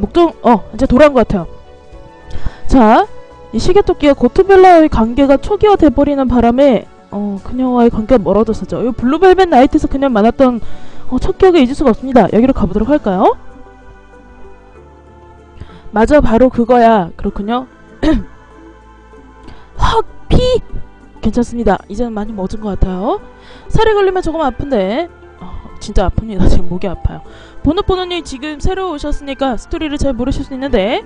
목적 어 이제 돌아온 것 같아요. 자, 이 시계토끼와 고트벨라의 관계가 초기화돼 버리는 바람에 어 그녀와의 관계가 멀어졌었죠. 이 블루벨벳 나이트에서 그녀 만났던 어, 첫 기억을 잊을 수가 없습니다. 여기로 가보도록 할까요? 맞아, 바로 그거야. 그렇군요. 헉, 피! 괜찮습니다. 이제는 많이 멎은 것 같아요. 살에 걸리면 조금 아픈데 어, 진짜 아픕니다. 지금 목이 아파요. 보노보노님 지금 새로 오셨으니까 스토리를 잘 모르실 수 있는데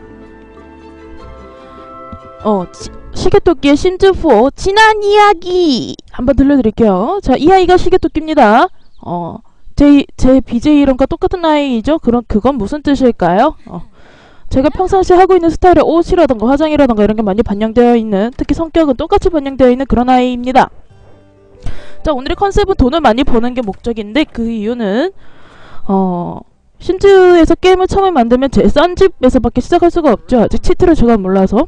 어 시, 시계토끼의 심즈4 지난 이야기 한번 들려드릴게요. 자, 이 아이가 시계토끼입니다. 어, 제, 제 BJ 이름과 똑같은 아이죠? 그럼 그건 무슨 뜻일까요? 어. 제가 평상시에 하고 있는 스타일의 옷이라던가 화장이라던가 이런 게 많이 반영되어 있는 특히 성격은 똑같이 반영되어 있는 그런 아이입니다. 자 오늘의 컨셉은 돈을 많이 버는 게 목적인데 그 이유는 어 신즈에서 게임을 처음에 만들면 제 싼집에서밖에 시작할 수가 없죠. 아직 치트를 제가 몰라서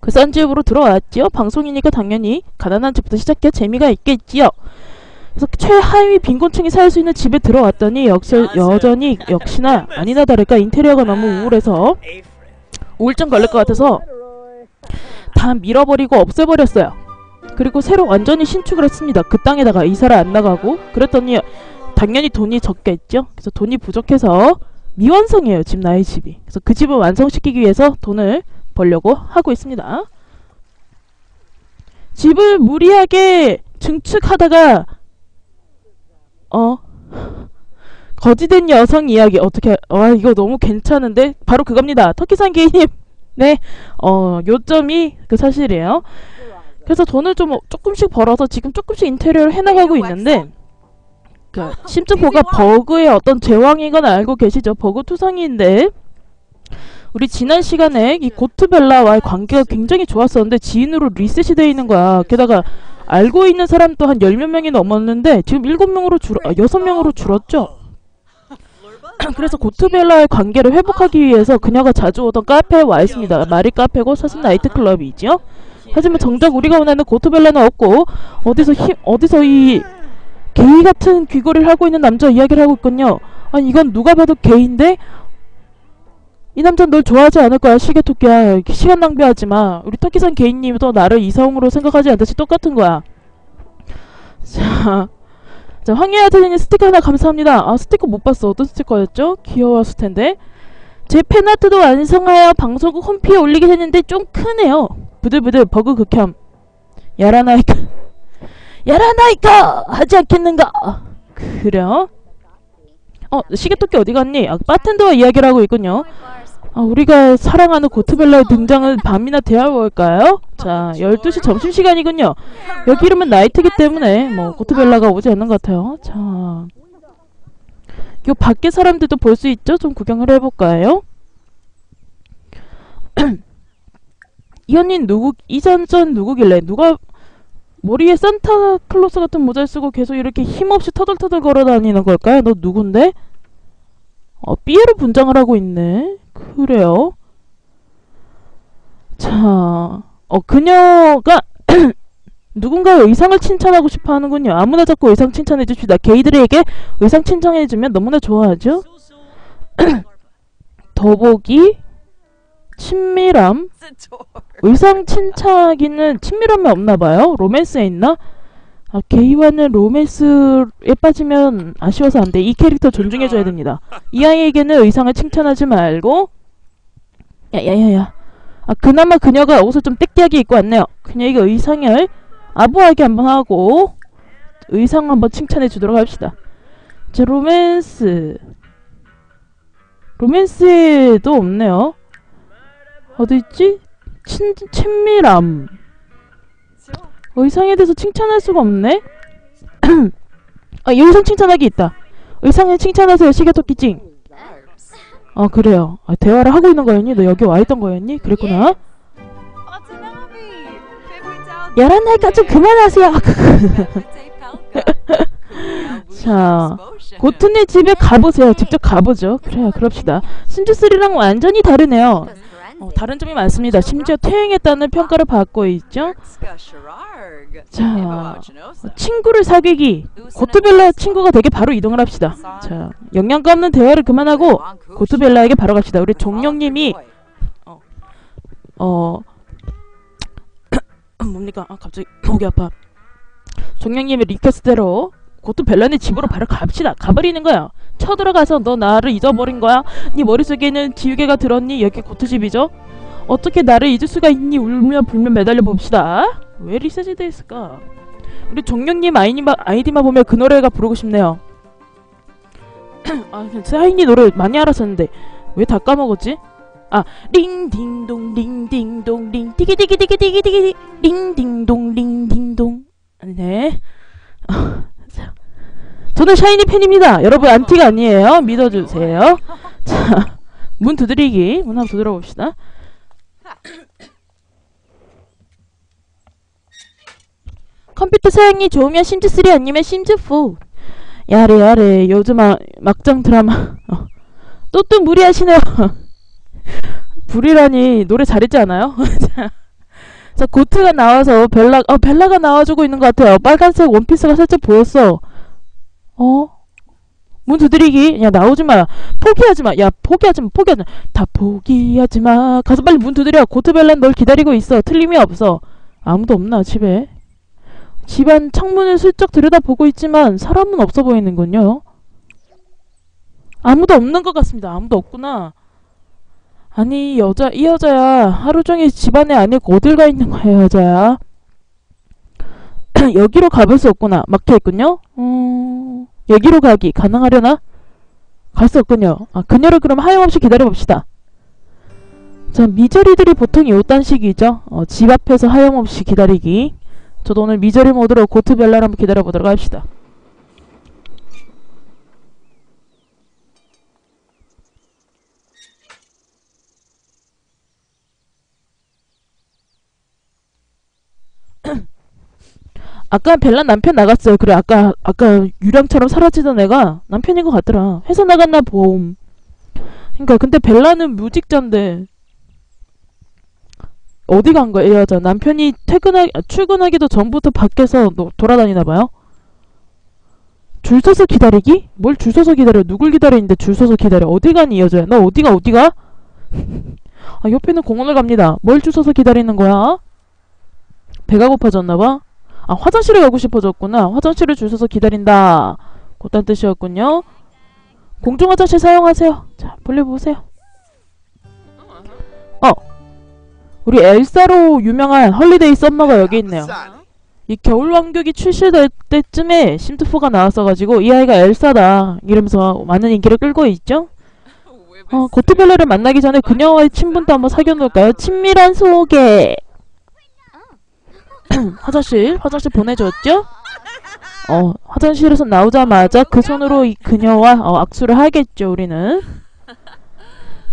그 싼 집으로 들어왔지요. 방송이니까 당연히 가난한 집부터 시작해 재미가 있겠지요. 그래서 최하위 빈곤층이 살 수 있는 집에 들어왔더니 역시 여전히 역시나 아니나 다를까 인테리어가 너무 우울해서 우울증 걸릴 것 같아서 다 밀어버리고 없애버렸어요. 그리고 새로 완전히 신축을 했습니다. 그 땅에다가 이사를 안 나가고 그랬더니 당연히 돈이 적겠죠. 그래서 돈이 부족해서 미완성이에요. 집 나의 집이. 그래서 그 집을 완성시키기 위해서 돈을 벌려고 하고 있습니다. 집을 무리하게 증축하다가 어 거지된 여성 이야기 어떻게 와 이거 너무 괜찮은데 바로 그겁니다 터키산 게이님 네 어 요점이 그 사실이에요 그래서 돈을 좀 조금씩 벌어서 지금 조금씩 인테리어를 해나가고 있는데 그 심즈포가 버그의 어떤 제왕인 건 알고 계시죠? 버그 투성이인데 우리 지난 시간에 이 고트벨라와의 관계가 굉장히 좋았었는데 지인으로 리셋이 되어 있는 거야. 게다가 알고 있는 사람도 한열 몇 명이 넘었는데 지금 일곱 명으로 줄 아, 여섯 명으로 줄었죠. 그래서 고트벨라의 관계를 회복하기 위해서 그녀가 자주 오던 카페에 와 있습니다. 말이 카페고 사실 나이트클럽이지요. 하지만 정작 우리가 원하는 고트벨라는 없고 어디서 힘 어디서 이 게이 같은 귀걸이를 하고 있는 남자 이야기를 하고 있군요. 아니 이건 누가 봐도 게이인데 이 남자는 널 좋아하지 않을 거야. 시계토끼야. 시간 낭비하지 마. 우리 터키산 개인님도 나를 이성으로 생각하지 않듯이 똑같은 거야. 자, 자 황해아드님 스티커 하나 감사합니다. 아 스티커 못 봤어. 어떤 스티커였죠? 귀여웠을 텐데. 제 팬아트도 완성하여 방송국 홈피에 올리게 했는데 좀 크네요 부들부들 버그 극혐 야라나이카 야라나이카 하지 않겠는가 그래요? 어 시계토끼 어디 갔니? 아, 바텐더와 이야기를 하고 있군요 아, 우리가 사랑하는 고트벨라의 등장은 밤이나 되어볼까요? 자, 12시 점심시간이군요. 여기 이름은 나이트기 때문에 뭐 고트벨라가 오지 않는 것 같아요. 자, 요 밖에 사람들도 볼 수 있죠? 좀 구경을 해볼까요? 이 언니는 누구, 이전 전 누구길래? 누가 머리에 산타클로스 같은 모자를 쓰고 계속 이렇게 힘없이 터덜터덜 걸어다니는 걸까요? 너 누군데? 어, 삐에로 분장을 하고 있네. 그래요. 자, 어, 그녀가 누군가의 의상을 칭찬하고 싶어 하는군요. 아무나 자꾸 의상 칭찬해 줍시다. 게이들에게 의상 칭찬해 주면 너무나 좋아하죠. 더보기, 친밀함, 의상 칭찬하기는 친밀함이 없나봐요. 로맨스에 있나? 아, 게이와는 로맨스에 빠지면 아쉬워서 안 돼. 이 캐릭터 존중해줘야 됩니다. 이 아이에게는 의상을 칭찬하지 말고 야야야야 아 그나마 그녀가 옷을 좀 떼끼하게 입고 왔네요. 그녀에게 의상을 아부하게 한번 하고 의상 한번 칭찬해 주도록 합시다. 자 로맨스 로맨스에도 없네요. 어디 있지? 친, 친밀함 의상에 대해서 칭찬할 수가 없네? 아, 의상 칭찬하기 있다. 의상을 칭찬하세요, 시계토끼 찡. 아, 그래요. 아, 대화를 하고 있는 거였니? 너 여기 와 있던 거였니? 그랬구나. 야란나이까 좀 그만하세요. 자, 고트네 집에 가보세요. 직접 가보죠. 그래요, 그럽시다. 신주쓰리랑 완전히 다르네요. 어, 다른 점이 많습니다. 심지어 퇴행했다는 평가를 받고 있죠. 자, 친구를 사귀기. 고트벨라 친구가 되게 바로 이동을 합시다. 자, 영양가 없는 대화를 그만하고 고트벨라에게 바로 갑시다. 우리 종영님이 어 뭡니까? 아 갑자기 목이 아파. 종영님의 리퀘스트대로 고트벨라네 집으로 바로 갑시다. 가버리는 거야. 쳐들어가서 너 나를 잊어버린 거야? 네 머릿속에는 지우개가 들었니? 여기 고트 집이죠? 어떻게 나를 잊을 수가 있니? 울며 불며 매달려 봅시다. 왜 리셋이 돼 있을까? 우리 종영님 아이디만, 아이디만 보면 그 노래가 부르고 싶네요. 아, 사인이 노래 많이 알았었는데 왜 다 까먹었지? 아, 링딩동 링딩동 링 디기디기디기디기디기 링딩동 링딩동 네. 자, 저는 샤이니 팬입니다. 여러분 안티가 아니에요. 믿어주세요. 자, 문 두드리기. 문 한번 두드려 봅시다. 컴퓨터 사양이 좋으면 심즈3 아니면 심즈4 야래 야래 요즘 아, 막장 드라마 어. 또또 무리하시네요 불이라니 노래 잘했지 않아요? 자, 자 고트가 나와서 벨라 어 벨라가 나와주고 있는 것 같아요 빨간색 원피스가 살짝 보였어 어? 문 두드리기 야 나오지 마 포기하지 마 야 포기하지 마 포기하지 마 다 포기하지 마 가서 빨리 문 두드려 고트벨라는 널 기다리고 있어 틀림이 없어 아무도 없나 집에 집안 창문을 슬쩍 들여다보고 있지만 사람은 없어 보이는군요. 아무도 없는 것 같습니다. 아무도 없구나. 아니 이 여자 이 여자야 하루 종일 집안에 아니고 어딜 가 있는 거야 여자야. 여기로 가볼 수 없구나. 막혀 있군요. 음, 여기로 가기 가능하려나? 갈 수 없군요. 아 그녀를 그럼 하염없이 기다려 봅시다. 자 미저리들이 보통 요딴 식이죠. 어, 집 앞에서 하염없이 기다리기. 저도 오늘 미저리 모드로 고트벨라를 한번 기다려보도록 합시다. 아까 벨라 남편 나갔어요. 그래 아까 아까 유령처럼 사라지던 애가 남편인 것 같더라. 회사 나갔나 봄. 그러니까 근데 벨라는 무직자인데 어디 간 거야, 이 여자? 남편이 퇴근하, 출근하기도 전부터 밖에서 노, 돌아다니나 봐요? 줄 서서 기다리기? 뭘 줄 서서 기다려? 누굴 기다리는데 줄 서서 기다려? 어디 가니, 이 여자야? 너 어디가, 어디가? 아, 옆에는 공원을 갑니다. 뭘 줄 서서 기다리는 거야? 배가 고파졌나 봐? 아, 화장실에 가고 싶어졌구나. 화장실을 줄 서서 기다린다. 그딴 뜻이었군요. 공중 화장실 사용하세요. 자, 볼일 보세요. 어, 우리 엘사로 유명한 헐리데이 썸머가 여기 있네요. 이 겨울왕국이 출시될 때쯤에 심트포가 나왔어가지고 이 아이가 엘사다 이러면서 많은 인기를 끌고 있죠. 어, 고트벨라를 만나기 전에 그녀와의 친분도 한번 사귀어놓을까요? 친밀한 소개. 화장실, 화장실 보내줬죠? 어, 화장실에서 나오자마자 그 손으로 이 그녀와 어, 악수를 하겠죠, 우리는.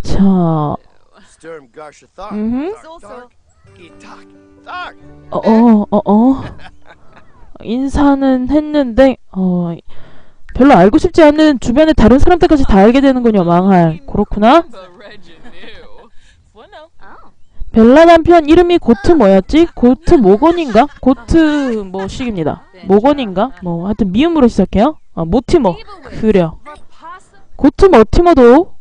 자, 음. 어, 어, 어, 어. 인사는 했는데, 어, 별로 알고 싶지 않은 주변의 다른 사람들까지 다 알게 되는군요, 망할. 그렇구나. 벨라 남편 이름이 고트 뭐였지? 고트 모건인가? 고트 뭐식입니다. 모건인가? 뭐 하여튼 미음으로 시작해요. 아, 모티머. 그래요. 고트 머티머도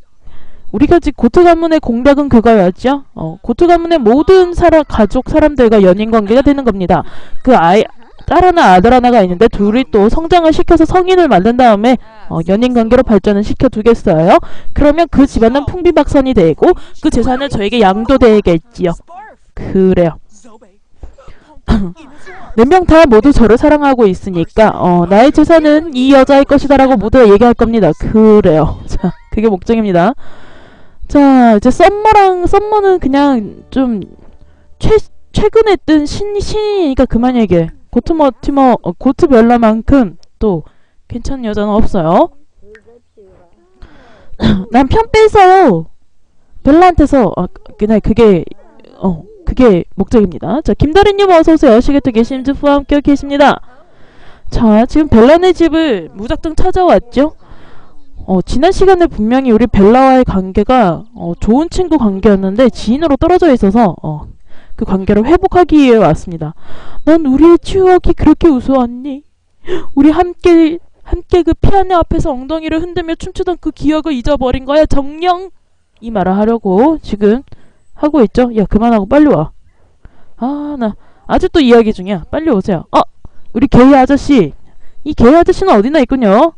우리가 지 고트 가문의 공략은 그거였죠. 어, 고트 가문의 모든 사람 가족 사람들과 연인 관계가 되는 겁니다. 그 아이 딸 하나 아들 하나가 있는데 둘이 또 성장을 시켜서 성인을 만든 다음에 어, 연인 관계로 발전을 시켜 두겠어요. 그러면 그 집안은 풍비박산이 되고 그 재산은 저에게 양도되겠지요. 그래요. 네명 다 모두 저를 사랑하고 있으니까 어, 나의 재산은 이 여자의 것이다 라고 모두 얘기할 겁니다. 그래요. 자, 그게 목적입니다. 자, 이제 썸머랑 썸머는 그냥 좀 최, 최근에 뜬 신, 신이니까 그만 얘기해. 고트머 티머 어, 고트 벨라만큼 또 괜찮은 여자는 없어요. 난 편 빼서 벨라한테서 어, 그냥 그게 어 그게 목적입니다. 자 김다리님 어서 오세요. 시계토 심즈프와 함께 계십니다. 자 지금 벨라네 집을 무작정 찾아왔죠. 어, 지난 시간에 분명히 우리 벨라와의 관계가 어, 좋은 친구 관계였는데 지인으로 떨어져 있어서 어, 그 관계를 회복하기 위해 왔습니다. 넌 우리의 추억이 그렇게 우스웠니? 우리 함께 함께 그 피아노 앞에서 엉덩이를 흔들며 춤추던 그 기억을 잊어버린 거야 정령 이 말을 하려고 지금 하고 있죠. 야 그만하고 빨리 와. 아 나 아직도 이야기 중이야. 빨리 오세요. 어 우리 게이 아저씨 이 게이 아저씨는 어디나 있군요.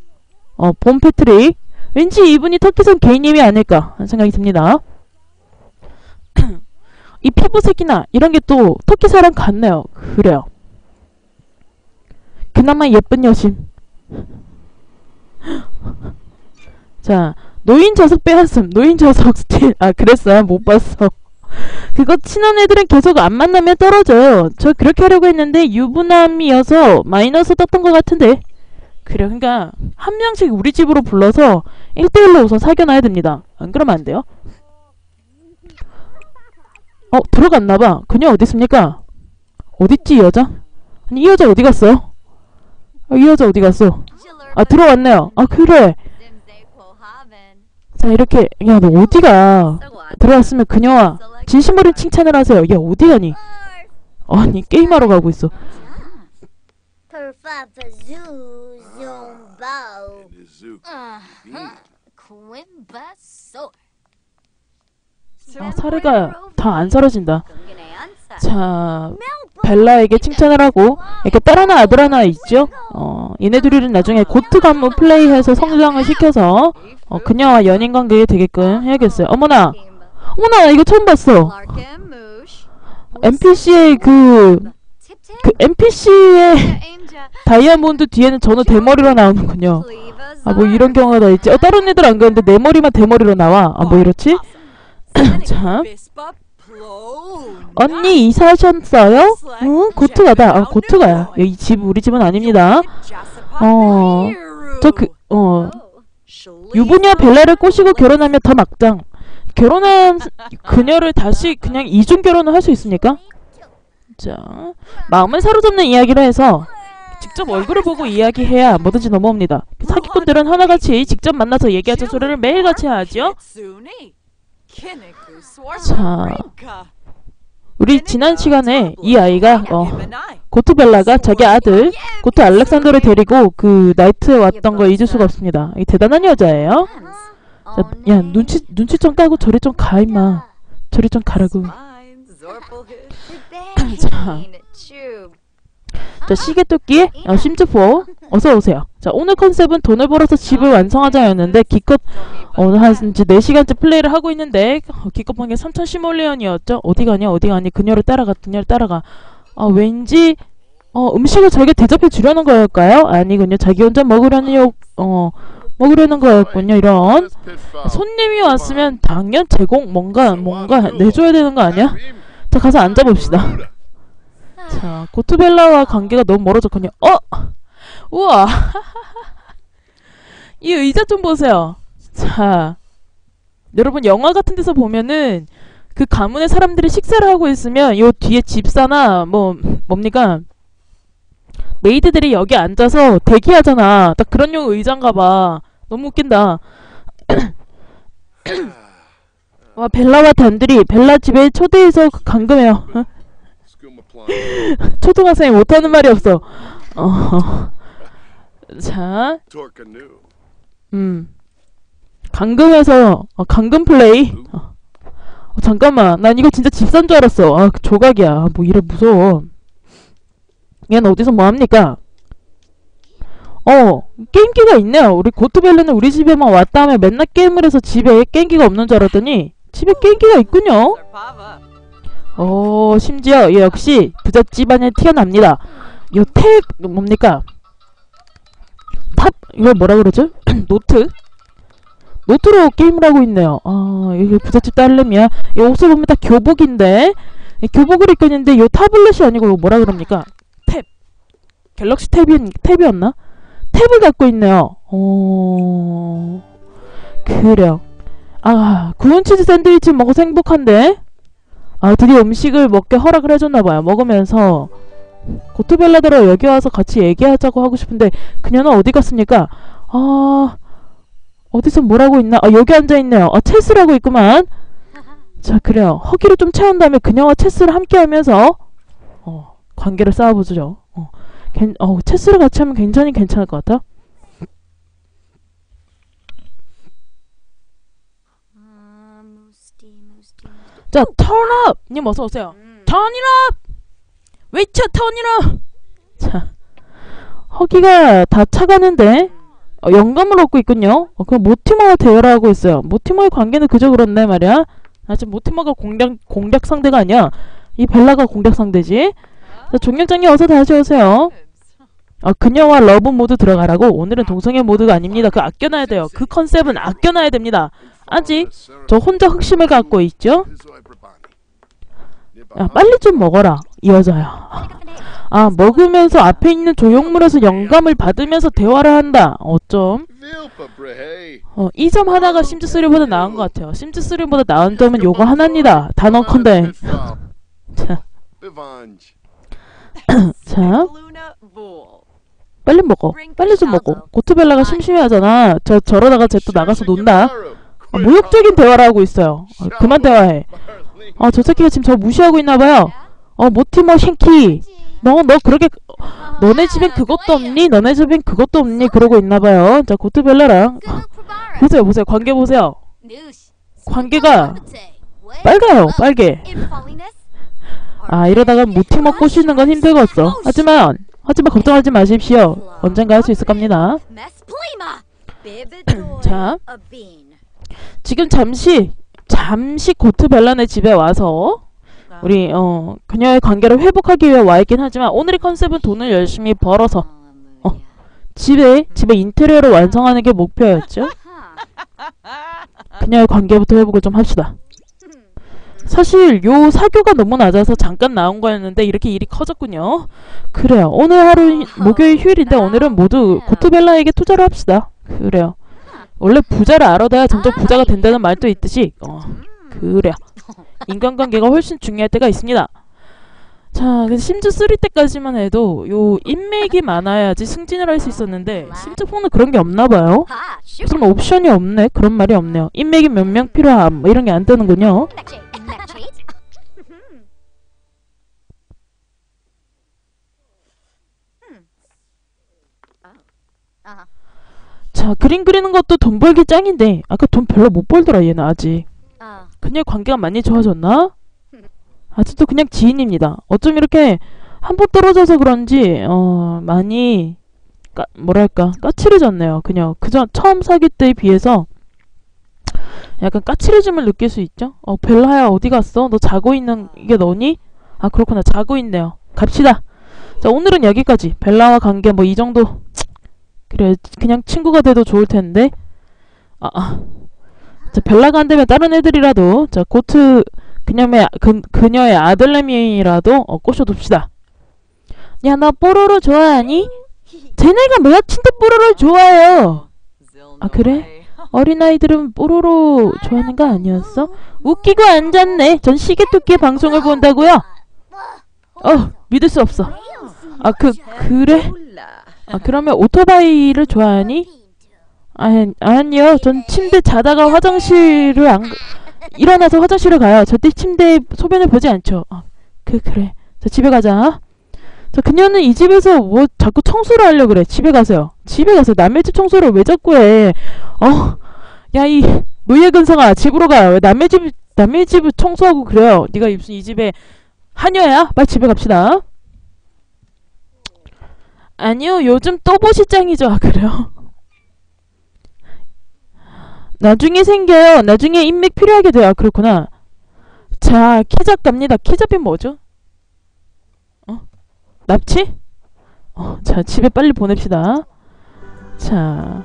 어 봄패트릭 왠지 이분이 터키선 게이님이 아닐까 하는 생각이 듭니다. 이 피부색이나 이런 게 또 터키 사람 같네요. 그래요. 그나마 예쁜 여신. 자, 노인 저속 빼앗음, 노인 저속 스틸. 아, 그랬어요? 못 봤어. 그거 친한 애들은 계속 안 만나면 떨어져요. 저 그렇게 하려고 했는데 유부남이어서 마이너스 떴던 것 같은데. 그래, 그러니까 한 명씩 우리 집으로 불러서 1대1로 우선 사귀어놔야 됩니다. 안 그러면 안 돼요? 어, 들어갔나봐. 그녀 어디 있습니까? 어딨지, 이 여자? 아니, 이 여자 어디 갔어요? 아, 이 여자 어디 갔어? 아, 들어왔네요. 아, 그래. 자, 이렇게. 야, 너 어디가? 들어왔으면 그녀와 진심 어린 칭찬을 하세요. 야, 어디 가니? 아니, 게임하러 가고 있어. Zombao. 아, 사례가 다 안 사라진다. 자, 벨라에게 칭찬을 하고 이렇게 딸 하나 아들 하나 있죠? 어, 얘네 둘이는 나중에 고트 관문 플레이해서 성장을 시켜서 어, 그녀와 연인 관계에 되게끔 해야겠어요. 어머나, 어머나 이거 처음 봤어. NPC의 그, 그 NPC의 다이아몬드 뒤에는 전후 대머리로 나오는군요. 아 뭐 이런 경우가 다 있지. 어 다른 애들 안 그랬는데 내 머리만 대머리로 나와. 아 뭐 이렇지? 자, 언니 이사하셨어요? 응, 고트가다. 아 고트가야. 여기 집 우리 집은 아닙니다. 어, 저 그, 어, 유부녀 벨라를 꼬시고 결혼하면 더 막장. 결혼한 그녀를 다시 그냥 이중 결혼을 할 수 있습니까? 자, 마음을 사로잡는 이야기를 해서 직접 얼굴을 보고 이야기해야 뭐든지 넘어옵니다. 사기꾼들은 하나같이 직접 만나서 얘기하자 소리를 매일같이 하죠. 자, 우리 지난 시간에 이 아이가 어, 고트벨라가 자기 아들 고트 알렉산더를 데리고 그 나이트에 왔던 거 잊을 수가 없습니다. 이 대단한 여자예요. 자, 야 눈치 눈치 좀 까고 저리 좀 가 임마. 저리 좀 가라고. 자, 자 시계토끼 어, 심즈4 어서 오세요. 자 오늘 컨셉은 돈을 벌어서 집을 완성하자였는데 기껏 어, 한 이제 4시간째 플레이를 하고 있는데 어, 기껏 본게 3010원이었죠. 어디 가냐 어디 가니 그녀를 따라가 그녀를 따라가. 아 왠지 어 음식을 자기가 대접해 주려는 거였까요? 아니군요. 자기 혼자 먹으려는 요, 어 먹으려는 거였군요. 이런 손님이 왔으면 당연 제공 뭔가 뭔가 내줘야 되는 거 아니야? 자 가서 앉아봅시다. 자 고트벨라와 관계가 너무 멀어졌군요. 어 우와 이 의자 좀 보세요. 자 여러분 영화 같은 데서 보면은 그 가문의 사람들이 식사를 하고 있으면 요 뒤에 집사나 뭐 뭡니까 메이드들이 여기 앉아서 대기하잖아. 딱 그런 용 의자인가 봐. 너무 웃긴다. 와 벨라와 단들이 벨라 집에 초대해서 감금해요. 어? 초등학생이 못하는 말이 없어. 어. 자, 음. 감금해서 어, 감금 플레이. 어. 어, 잠깐만, 난 이거 진짜 집산 줄 알았어. 아, 그 조각이야. 아, 뭐 이래 무서워. 얘는 어디서 뭐 합니까? 어, 게임기가 있네요. 우리 고트벨레는 우리 집에만 왔다 하면 맨날 게임을 해서 집에 게임기가 없는 줄 알았더니 집에 게임기가 있군요. 어, 심지어 얘 역시 부잣 집안에 태어납니다. 요탭 뭡니까? 탑 이걸 뭐라 그러죠? 노트? 노트로 게임을 하고 있네요. 아, 이게 부잣집 딸내미야. 이 옷을 보면 다 교복인데 이 교복을 입고 있는데 요 타블렛이 아니고 이거 뭐라 그럽니까? 탭. 갤럭시 탭이 탭이었나? 탭을 갖고 있네요. 어, 그래요. 아, 구운 치즈 샌드위치 먹어서 행복한데? 아, 드디어 음식을 먹게 허락을 해줬나봐요. 먹으면서. 고트벨라더러 여기 와서 같이 얘기하자고 하고 싶은데, 그녀는 어디 갔습니까? 아, 어디서 뭐라고 있나? 아, 여기 앉아있네요. 아, 체스를 하고 있구만. 자, 그래요. 허기를 좀 채운 다음에 그녀와 체스를 함께 하면서, 어, 관계를 쌓아보죠. 어, 괜, 어, 체스를 같이 하면 굉장히 괜찮을 것 같아. 아, 무스티, 무스티, 무스티. 자, turn up! 님 어서오세요. turn it up! 외쳐, turn it up! 자, 허기가 다 차가는데, 어, 영감을 얻고 있군요. 어, 그럼 모티머와 대화를 하고 있어요. 모티머의 관계는 그저 그렇네 말이야. 아, 지금 모티머가 공략, 공략 상대가 아니야. 이 벨라가 공략 상대지. 자, 종략장님 어서 다시 오세요. 아, 그녀와 러브 모드 들어가라고? 오늘은 동성애 모드가 아닙니다. 그 아껴놔야 돼요. 그 컨셉은 아껴놔야 됩니다. 아직 저 혼자 흑심을 갖고 있죠? 야, 빨리 좀 먹어라. 이 여자야. 아, 먹으면서 앞에 있는 조형물에서 영감을 받으면서 대화를 한다. 어쩜? 어, 이 점 하나가 심즈3보다 나은 것 같아요. 심즈3보다 나은 점은 요거 하나입니다. 단언컨대. 자, 자, 빨리 먹어. 빨리 좀 먹어. 고트벨라가 심심해하잖아. 저, 저러다가 쟤 또 나가서 논다. 아, 모욕적인 대화를 하고 있어요. 아, 그만 대화해. 아, 저 새끼가 지금 저 무시하고 있나봐요. 어, 모티머 싱키. 너, 너 그렇게, 너네 집엔 그것도 없니? 너네 집엔 그것도 없니? 그러고 있나봐요. 자, 고트벨라랑. 보세요, 보세요. 관계 보세요. 관계가 빨가요, 빨개. 아, 이러다가 모티머 꼬시는 건 힘들겠어. 하지만, 하지만 걱정하지 마십시오. 언젠가 할 수 있을 겁니다. 자, 지금 잠시, 잠시 고트벨라네 집에 와서, 우리, 어, 그녀의 관계를 회복하기 위해 와 있긴 하지만, 오늘의 컨셉은 돈을 열심히 벌어서, 어. 집에, 집에 인테리어를 완성하는 게 목표였죠. 그녀의 관계부터 회복을 좀 합시다. 사실 요 사교가 너무 낮아서 잠깐 나온 거였는데 이렇게 일이 커졌군요. 그래요. 오늘 하루 목요일 휴일인데 오늘은 모두 고트벨라에게 투자를 합시다. 그래요. 원래 부자를 알아둬야 점점 부자가 된다는 말도 있듯이 어, 그래요. 인간관계가 훨씬 중요할 때가 있습니다. 자, 심즈 3 때까지만 해도 요 인맥이 많아야지 승진을 할 수 있었는데 심즈 4는 그런 게 없나 봐요. 무슨 옵션이 없네. 그런 말이 없네요. 인맥이 몇 명 필요함 뭐 이런 게 안 뜨는군요. 자, 그림 그리는 것도 돈 벌기 짱인데 아까 돈 별로 못 벌더라 얘는 아직. 그녀의 관계가 많이 좋아졌나? 아직도 그냥 지인입니다. 어쩜 이렇게 한 번 떨어져서 그런지 어 많이 까, 뭐랄까 까칠해졌네요. 그냥 그전 처음 사귈 때에 비해서 약간 까칠해짐을 느낄 수 있죠. 어 벨라야 어디 갔어? 너 자고 있는 이게 너니? 아 그렇구나 자고 있네요. 갑시다. 자 오늘은 여기까지. 벨라와 관계 뭐 이 정도 그래 그냥 친구가 돼도 좋을 텐데. 아, 아. 자 벨라가 안 되면 다른 애들이라도 자 고트 그녀의 그, 그녀의 아들내미라도 어, 꼬셔둡시다. 야너 뽀로로 좋아하니? 쟤네가 여친도 뽀로로 좋아해요. 아 그래? 어린아이들은 뽀로로 좋아하는 거 아니었어? 웃기고 앉았네. 전 시계토끼의 방송을 본다고요? 어 믿을 수 없어. 아 그 그래? 아 그러면 오토바이를 좋아하니? 아니 아니요. 전 침대 자다가 화장실을 안 가- 일어나서 화장실을 가요. 절대 침대에 소변을 보지 않죠. 아, 그 그래. 자 집에 가자. 자 그녀는 이 집에서 뭐 자꾸 청소를 하려 그래. 집에 가세요. 집에 가세요. 남의 집 청소를 왜 자꾸 해? 어, 야 이 노예근성아 집으로 가. 왜 남의 집 남의 집을 청소하고 그래요? 네가 무슨 이 집에 하녀야? 빨리 집에 갑시다. 아니요, 요즘 또보시 짱이죠. 아, 그래요? 나중에 생겨요. 나중에 인맥 필요하게 돼요. 아, 그렇구나. 자, 키잡 갑니다. 키잡이 뭐죠? 어? 납치? 어, 자, 집에 빨리 보냅시다. 자.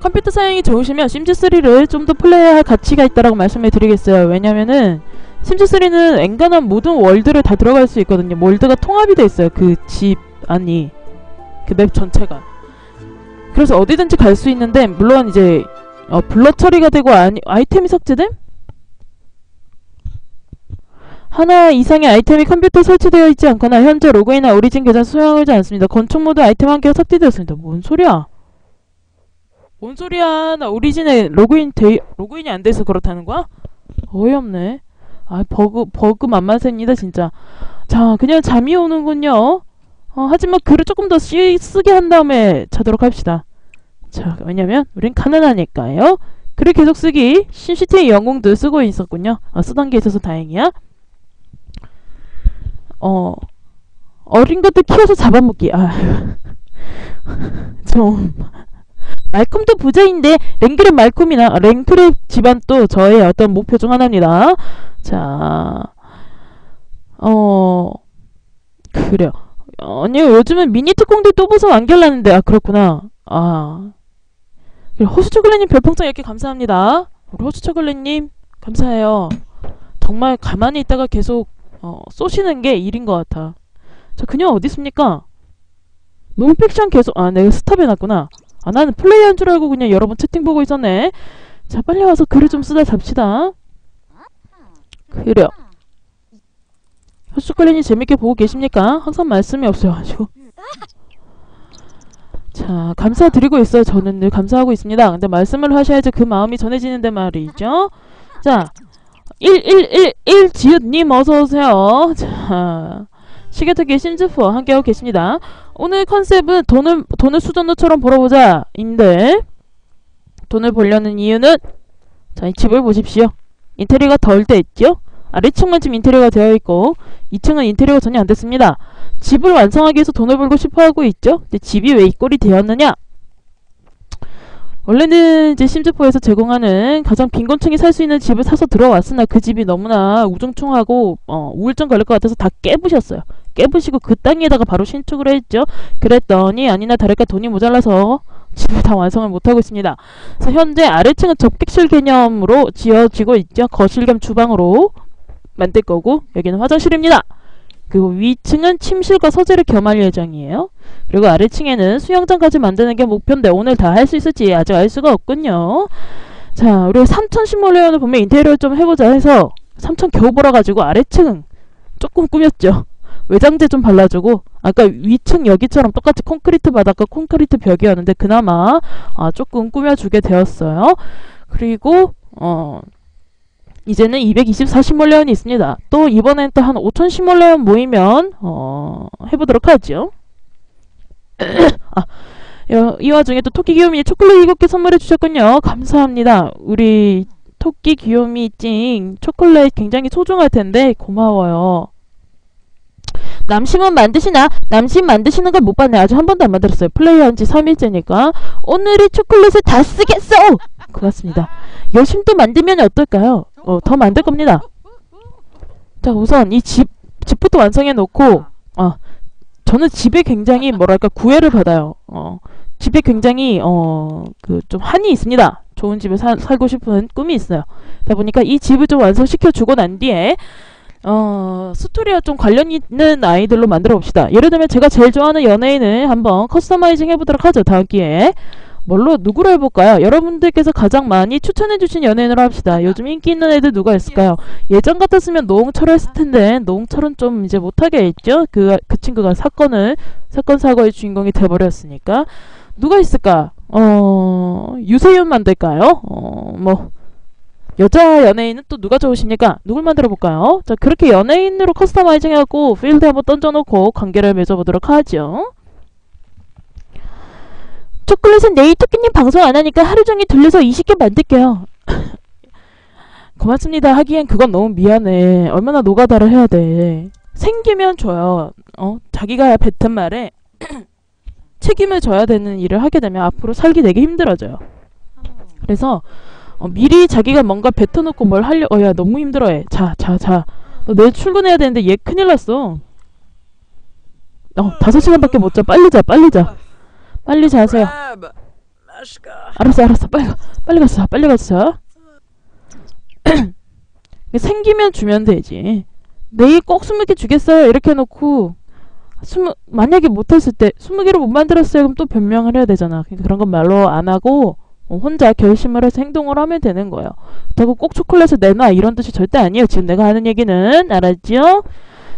컴퓨터 사양이 좋으시면 심즈3를 좀 더 플레이할 가치가 있다라고 말씀을 드리겠어요. 왜냐면은 심즈3는 엔간한 모든 월드를 다 들어갈 수 있거든요. 월드가 통합이 돼 있어요. 그 집 안이. 그맵 전체가. 그래서 어디든지 갈 수 있는데 물론 이제 어, 블러 처리가 되고 아니, 아이템이 삭제됨? 하나 이상의 아이템이 컴퓨터에 설치되어 있지 않거나 현재 로그인이나 오리진 계좌 수령하지 않습니다. 건축 모드 아이템 한 개가 삭제되었습니다. 뭔 소리야? 뭔 소리야? 나 오리진에 로그인 돼 로그인이 안 돼서 그렇다는 거야? 어이없네. 아 버그 버그 만만세입니다 진짜. 자 그냥 잠이 오는군요. 어, 하지만 글을 조금 더 쓰, 쓰게 한 다음에 자도록 합시다. 자 왜냐면 우린 가난하니까요. 글을 계속 쓰기 심시티의 영웅도 쓰고 있었군요. 어, 쓰던 게 있어서 다행이야. 어 어린 것들 키워서 잡아먹기. 아, 좀 말콤도 부자인데 랭크랩 말콤이나 랭크랩 집안 또 저의 어떤 목표 중 하나입니다. 자, 어 그래요. 아니요 요즘은 미니 특공대 또 보서 완결나는데 아 그렇구나. 아 호수초콜릿님 별풍선 이렇게 감사합니다. 우리 호수초콜릿님 감사해요. 정말 가만히 있다가 계속 어, 쏘시는 게 일인 것 같아. 저 그녀 어디 있습니까? 논픽션 계속 아 내가 스탑해놨구나. 아 나는 플레이한 줄 알고 그냥 여러분 채팅 보고 있었네. 자 빨리 와서 글을 좀 쓰다 잡시다. 그래 요. 호수초콜릿님 재밌게 보고 계십니까? 항상 말씀이 없어가지고. 자, 감사드리고 있어요. 저는 늘 감사하고 있습니다. 근데 말씀을 하셔야지 그 마음이 전해지는데 말이죠. 자, 1111 지읒님 어서오세요. 자, 시계토끼 심즈프 함께하고 계십니다. 오늘 컨셉은 돈을, 돈을 수전노처럼 벌어보자. 인데, 돈을 벌려는 이유는, 자, 이 집을 보십시오. 인테리어가 덜 돼 있죠? 아래층만 지금 인테리어가 되어 있고, 2층은 인테리어가 전혀 안 됐습니다. 집을 완성하기 위해서 돈을 벌고 싶어 하고 있죠. 근데 집이 왜 이 꼴이 되었느냐? 원래는 이제 심즈포에서 제공하는 가장 빈곤층이 살 수 있는 집을 사서 들어왔으나 그 집이 너무나 우중충하고 어, 우울증 걸릴 것 같아서 다 깨부셨어요. 깨부시고 그 땅에다가 바로 신축을 했죠. 그랬더니 아니나 다를까 돈이 모자라서 집을 다 완성을 못하고 있습니다. 그래서 현재 아래층은 접객실 개념으로 지어지고 있죠. 거실 겸 주방으로 만들 거고 여기는 화장실입니다. 그리고 위층은 침실과 서재를 겸할 예정이에요. 그리고 아래층에는 수영장까지 만드는 게 목표인데 오늘 다 할 수 있을지 아직 알 수가 없군요. 자, 우리가 3천 시뮬레이션을 보면 인테리어를 좀 해보자 해서 3천 겨우 벌어가지고 아래층은 조금 꾸몄죠. 외장재 좀 발라주고 아까 위층 여기처럼 똑같이 콘크리트 바닥과 콘크리트 벽이었는데 그나마 아, 조금 꾸며주게 되었어요. 그리고 어 이제는 224 시뮬레온이 있습니다. 또 이번엔 또 한 5천 시뮬레온 모이면 어, 해보도록 하죠. 아, 여, 이 와중에 또 토끼 귀요미 초콜릿 7개 선물해 주셨군요. 감사합니다. 우리 토끼 귀요미 찡 초콜릿 굉장히 소중할 텐데 고마워요. 남심은 만드시나? 남심 만드시는 걸 못 봤네. 아직 한 번도 안 만들었어요. 플레이한 지 3일째니까. 오늘이 초콜릿을 다 쓰겠어! 고맙습니다. 또 만들면 어떨까요? 어, 더 만들 겁니다. 자, 우선 이 집, 집부터 완성해 놓고, 어, 저는 집에 굉장히 뭐랄까 구애를 받아요. 어, 집에 굉장히 어, 그 좀 한이 있습니다. 좋은 집에 사, 살고 싶은 꿈이 있어요. 그러다 보니까 이 집을 좀 완성시켜 주고 난 뒤에 어, 스토리와 좀 관련 있는 아이들로 만들어 봅시다. 예를 들면 제가 제일 좋아하는 연예인을 한번 커스터마이징 해보도록 하죠. 다음 기회에. 뭘로 누구로 해볼까요? 여러분들께서 가장 많이 추천해주신 연예인으로 합시다. 요즘 인기 있는 애들 누가 있을까요? 예전 같았으면 노홍철 했을 텐데 노홍철은 좀 이제 못하게 했죠. 그, 그 친구가 사건을 사건 사고의 주인공이 돼버렸으니까 누가 있을까? 어 유세윤 만들까요? 어뭐 여자 연예인은 또 누가 좋으십니까? 누굴 만들어 볼까요? 자 그렇게 연예인으로 커스터마이징 해갖고 필드 한번 던져놓고 관계를 맺어보도록 하죠. 초콜릿은 내일 토끼님 방송 안 하니까 하루 종일 돌려서 20개 만들게요. 고맙습니다. 하기엔 그건 너무 미안해. 얼마나 노가다를 해야 돼. 생기면 줘요. 어? 자기가 뱉은 말에 책임을 져야 되는 일을 하게 되면 앞으로 살기 되게 힘들어져요. 그래서 어, 미리 자기가 뭔가 뱉어놓고 뭘 하려, 어, 야, 너무 힘들어해. 자, 자, 자. 너 내일 출근해야 되는데 얘 큰일 났어. 어, 다섯 시간밖에 못 자. 빨리 자, 빨리 자. 빨리 자세요. 알았어, 알았어. 빨리 가. 빨리 가서 자. 빨리 가서 자. 생기면 주면 되지. 내일 꼭 스무 개 주겠어요. 이렇게 해놓고 스무 만약에 못했을 때 스무 개를 못 만들었어요. 그럼 또 변명을 해야 되잖아. 그러니까 그런 건 말로 안 하고 어, 혼자 결심을 해서 행동을 하면 되는 거예요. 그렇다고 꼭 초콜릿을 내놔 이런 뜻이 절대 아니에요. 지금 내가 하는 얘기는 알았죠?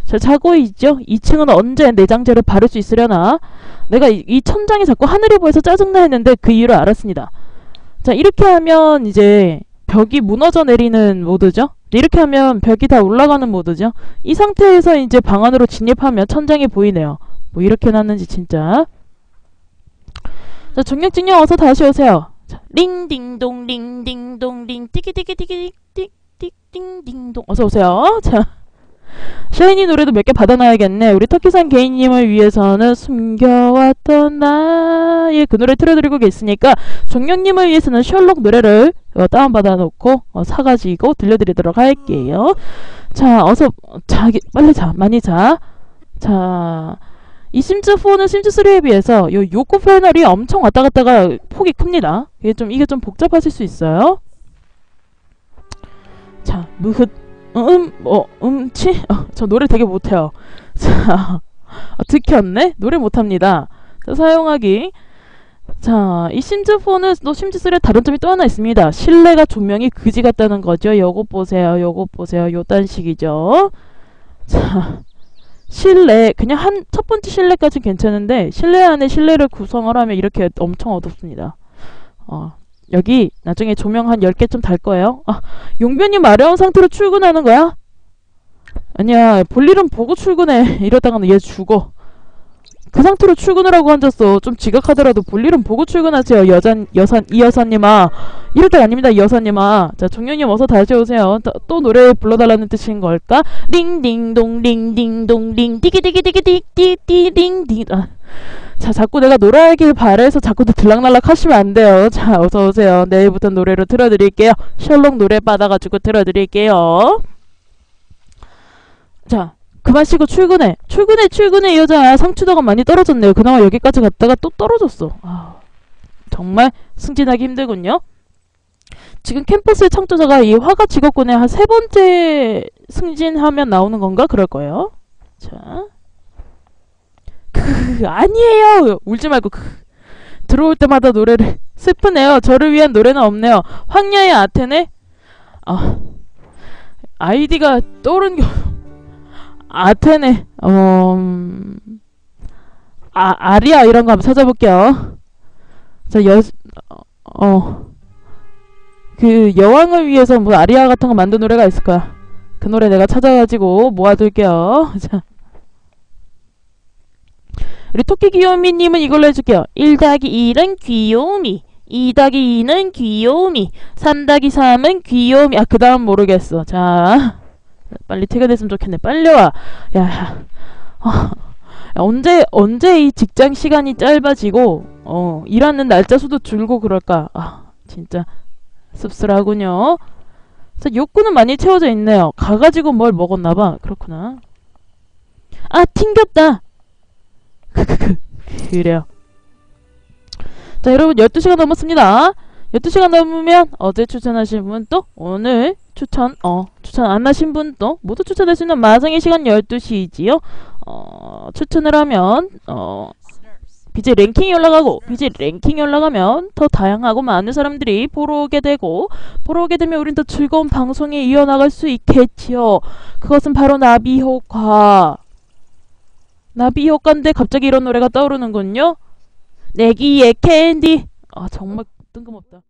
자, 자고 있죠? 2층은 언제 내장재를 바를 수 있으려나? 내가 이, 이 천장이 자꾸 하늘이 보여서 짜증나 했는데 그 이유를 알았습니다. 자, 이렇게 하면 이제 벽이 무너져 내리는 모드죠. 이렇게 하면 벽이 다 올라가는 모드죠. 이 상태에서 이제 방 안으로 진입하면 천장이 보이네요. 뭐 이렇게 놨는지 진짜. 자, 중력진영 어서 다시 오세요. 자, 링딩동 링딩동 링 띠기띠기띠기 띵띵띵띵동 어서 오세요. 자. 샤이니 노래도 몇 개 받아놔야겠네. 우리 터키산 개인님을 위해서는 숨겨왔던 나의 그 노래 틀어드리고 계시니까 종영님을 위해서는 셜록 노래를 어, 다운받아 놓고 어, 사가지고 들려드리도록 할게요. 자, 어서 자기 빨리 자, 많이 자. 자, 이 심즈 4는 심즈 3에 비해서 요 요코 패널이 엄청 왔다 갔다가 폭이 큽니다. 이게 좀 이게 좀 복잡하실 수 있어요. 자, 무흐 음, 어, 음치? 어, 저 노래 되게 못해요. 자, 어, 들켰네? 노래 못합니다. 자, 사용하기. 자, 이 심즈4는 또 심즈3의 다른 점이 또 하나 있습니다. 실내가 조명이 그지 같다는 거죠. 요거 보세요. 요거 보세요. 요딴 식이죠. 자, 실내, 그냥 한, 첫 번째 실내까지 괜찮은데, 실내 안에 실내를 구성을 하면 이렇게 엄청 어둡습니다. 어, 여기 나중에 조명 한 10개쯤 달 거예요. 아, 용변이 마려운 상태로 출근하는 거야? 아니야, 볼일은 보고 출근해. 이러다가는 얘 죽어. 그 상태로 출근을 하고 앉았어. 좀 지각하더라도 볼일은 보고 출근하세요. 여잔, 여산, 이 여사님아. 이럴 때가 아닙니다, 이 여사님아. 자, 종현님 어서 다시 오세요. 또, 또 노래 불러달라는 뜻인 걸까? 링딩동, 링딩동, 링, 띠기띠기띠기띠띠띠링딩. 아. 자, 자꾸 내가 노래하길 바래서 자꾸 들락날락 하시면 안 돼요. 자, 어서 오세요. 내일부터 노래로 틀어드릴게요. 셜록 노래 받아가지고 틀어드릴게요. 자, 그만 쉬고 출근해. 출근해, 출근해, 이 여자. 상추도가 많이 떨어졌네요. 그나마 여기까지 갔다가 또 떨어졌어. 아, 정말 승진하기 힘들군요. 지금 캠퍼스의 창조자가 이 화가 직업군에 한세 번째 승진하면 나오는 건가? 그럴 거예요. 자. 크, 아니에요! 울지 말고, 크. 들어올 때마다 노래를. 슬프네요. 저를 위한 노래는 없네요. 황야의 아테네? 아, 아이디가 떠오른 게, 아테네, 어, 음, 아, 아리아 이런 거 한번 찾아볼게요. 자, 여, 어, 그 여왕을 위해서 뭐 아리아 같은 거 만든 노래가 있을 거야. 그 노래 내가 찾아가지고 모아둘게요. 자. 우리 토끼 귀요미님은 이걸로 해줄게요. 1 더하기 1은 귀요미. 2 더하기 2는 귀요미. 3 더하기 3은 귀요미. 아, 그 다음 모르겠어. 자. 빨리 퇴근했으면 좋겠네. 빨리 와. 야, 야. 어, 야, 언제, 언제 이 직장 시간이 짧아지고, 어, 일하는 날짜 수도 줄고 그럴까. 아, 진짜. 씁쓸하군요. 자, 욕구는 많이 채워져 있네요. 가가지고 뭘 먹었나봐. 그렇구나. 아, 튕겼다. 크크크. 그래요. 자, 여러분 12시간 넘었습니다. 12시간 넘으면 어제 추천하신 분 또 오늘 추천 어 추천 안 하신 분 또 모두 추천할 수 있는 마성의 시간 12시이지요. 어 추천을 하면 어 BJ 랭킹이 올라가고 BJ 랭킹이 올라가면 더 다양하고 많은 사람들이 보러 오게 되고 보러 오게 되면 우린 더 즐거운 방송에 이어나갈 수 있겠지요. 그것은 바로 나비 효과. 나비 효과인데 갑자기 이런 노래가 떠오르는군요. 내기의 캔디. 아 정말 뜬금없다.